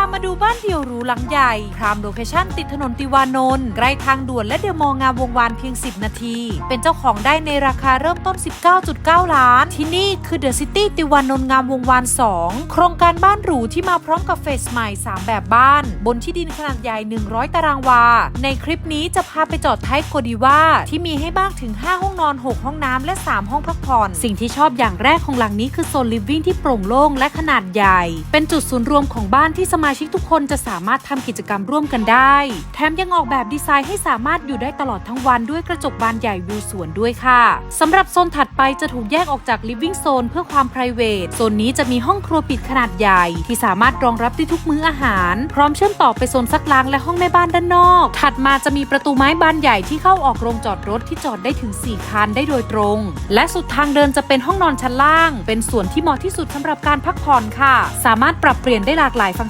ามาดูบ้านเดี่ยวหรูหลังใหญ่พรามโลเคชั่นติดถนนติวานนท์ใกล้ทางด่วนและเดอะมอลล์งามวงวานเพียง 10 นาที เป็นเจ้าของได้ในราคาเริ่มต้น 19.9 ล้าน ที่นี่คือเดอะซิตี้ติวานนท์งามวงวาน 2 โครงการบ้านหรูที่มาพร้อมกับเฟสใหม่ 3 แบบบ้าน บนที่ดินขนาดใหญ่ 100 ตารางวา ในคลิปนี้จะพาไปจอดไทป์โกดีว่าที่มีให้บ้างถึง 5 ห้องนอน 6 ห้องน้ำและ 3 ห้องพักผ่อน สิ่งที่ชอบอย่างแรกของหลังนี้คือโซนลิฟวิ่งที่โปร่งโล่งและขนาดใหญ่ เป็นจุดศูนย์รวมของบ้านที่สมาาชิกทุกคนจะสามารถทำกิจกรรมร่วมกันได้ แถมยังออกแบบดีไซน์ให้สามารถอยู่ได้ตลอดทั้งวันด้วยกระจกบานใหญ่วิวสวนด้วยค่ะสำหรับโซนถัดไปจะถูกแยกออกจากลิฟวิ่งโซนเพื่อความ p r i v a t โซนนี้จะมีห้องครัวปิดขนาดใหญ่ ที่สามารถรองรับได้ทุกมื้ออาหาร พร้อมเชื่อมต่อไปโซนซักล้างและห้องแม่บ้านด้านนอก ถัดมาจะมีประตูไม้บานใหญ่ที่เข้าออกโรงจอดรถที่จอดได้ถึง 4 คันได้โดยตรง และสุดทางเดินจะเป็นห้องนอนชั้นล่าง เป็นส่วนที่เหมาะที่สุดสำหรับการพักผ่อนค่ะ สามารถปรับเปลี่ยนได้หลากหลายฟังก์ชัน